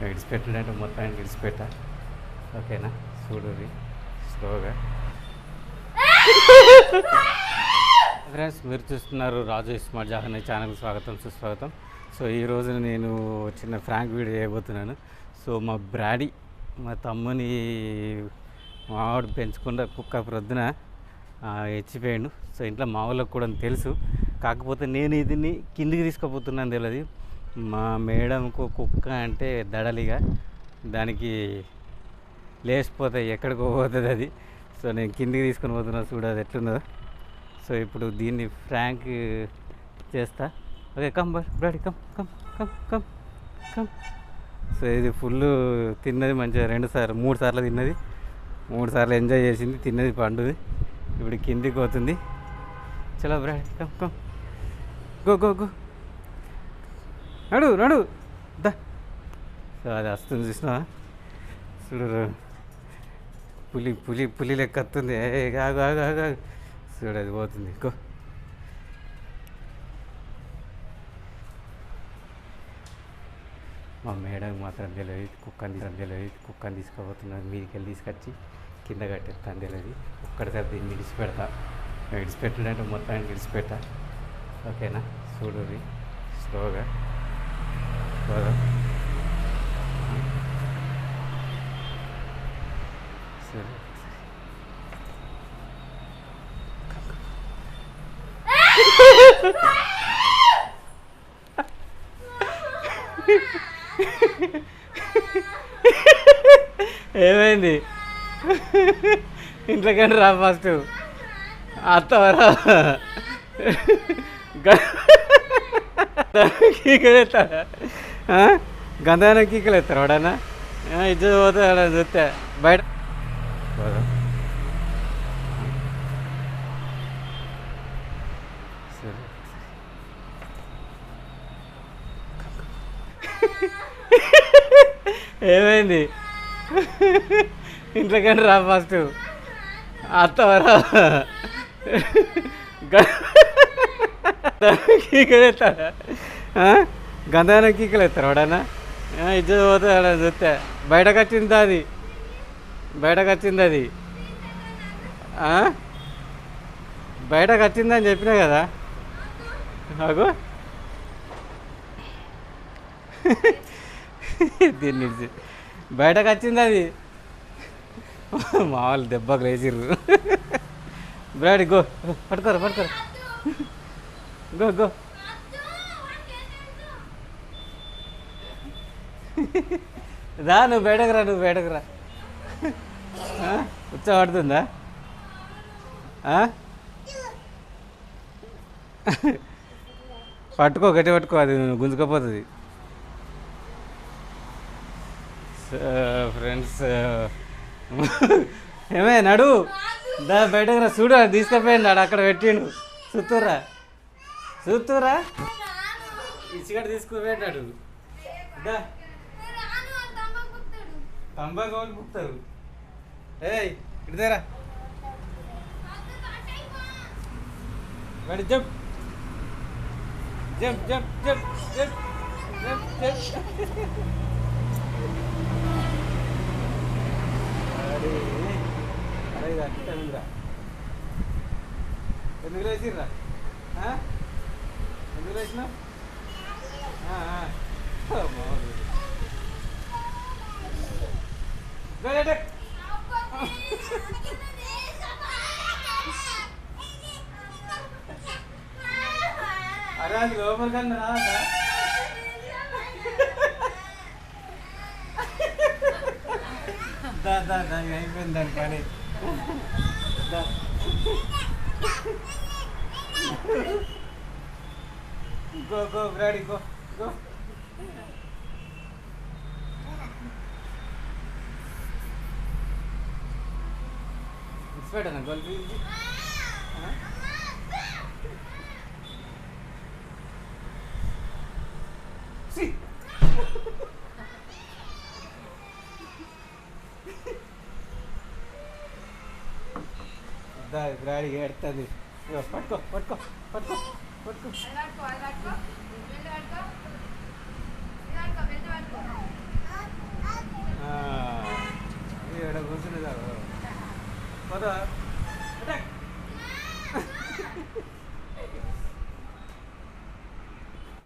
విడిచిపెట్టినట్టు మొత్తానికి విడిచిపెట్టా. ఓకేనా? చూడుది స్లోగా. ఫ్రెండ్స్ మీరు చూస్తున్నారు రాజు స్మార్ట్ జాహన్ ఛానల్కి స్వాగతం సుస్వాగతం. సో ఈరోజు నేను చిన్న ఫ్రాంక్ వీడియో చేయబోతున్నాను. సో మా బ్రాడీ మా తమ్ముని మావాడు పెంచుకున్న కుక్క ప్రొద్దున ఎచ్చిపోయాడు. సో ఇంట్లో మా వాళ్ళకి కూడా తెలుసు. కాకపోతే నేను ఇదిని కిందికి తీసుకుపోతున్నాను తెలియదు మా మేడంకు కుక్క అంటే దడలిగా. దానికి లేచిపోతాయి ఎక్కడికో పోతుంది అది. సో నేను కిందికి తీసుకొని పోతున్నా చూడ అది ఎట్లున్నదో. సో ఇప్పుడు దీన్ని ఫ్రాంక్ చేస్తా. Okay come Brody come come come come come. So ఇది ఫుల్ తిన్నది మంచిగా రెండు సార్లు మూడు సార్లు తిన్నది. మూడు సార్లు ఎంజాయ్ చేసింది తిన్నది పండుది. ఇప్పుడు కిందికి పోతుంది. చలో Brody come come. Go go go. నడు నడు. దా. సో అది వస్తుంది చూసినా చూడు పులి పులి పులి లెక్క వస్తుంది. ఏ ఆగు ఆగు ఆగు ఆగు. చూడు అది పోతుంది. గో మా మేడం మాత్రం తెలియదు కుక్కని తెలియదు కుక్కని తీసుకుపోతున్నారు మీదికి వెళ్ళి తీసుకొచ్చి కింద కట్టేస్తాను తెలియదు. ఒక్కడిసారి దీన్ని విడిచిపెడతా. విడిచిపెట్టినట్టు మొత్తానికి విడిచిపెట్టా ఓకేనా? చూడు స్లోగా. స్లోగా సరే ఏమైంది? ఇంట్లోకంటే రా ఫస్ట్. అత్తవరా కీకలేస్తారా గంధాన కీకలేస్తారు వాడన్నా? ఇజ్జత్ పోతాడు చూస్తే బయట. ఏమైంది? ఇంట్లోకంటే రా ఫస్ట్. అత్తవరా కీకలేస్తారా గంధాన కీకలేస్తారు వాడన్నా? ఇజ్జత పోతే చూస్తే బయటకు వచ్చింది అది? బయటకు వచ్చింది అది? ఆ? బయటకు వచ్చిందని చెప్పినా కదా? నాకు దీన్ని బయటకొచ్చింది బయటకు వచ్చింది అది? మా వాళ్ళు దెబ్బకు లేచిర్రు. బ్రాడి గో పట్టుకోరు పట్టుకోరు. Go go. రా నువ్వు బయటకు రా నువ్వు బయటకు రా. ఆ? ఉచ్చ పడుతుందా? పట్టుకో గట్టి పట్టుకో అది గుంజుకపోతుంది. ఫ్రెండ్స్ ఏమే నడు. దా బయటకు రా చూడు తీసుకుపోయింది ఆడ అక్కడ పెట్టిండు. చూస్తురా చూస్తురా ఇచ్చిగడ తీసుకుపోయాడు దా. తంబాకు వాళ్ళు బుక్తారు ఏయ్ ఇడిదేరా ready jump. Jump jump jump jump jump jump. అరే అరే ఇది ఉందిరా. ఎందుకు ఆ? ఎందుకు లేచినా అరే అది లోపలికన్నా రాదా దా దా దా అయిపోయింది దాని పని. Go go ready go go. ఇచ్చిపెట్టాను గొలిపి గాడి ఎడుతుంది పట్టుకో పట్టుకో పట్టుకో పట్టుకో. కూర్చుండదు 好的，好的。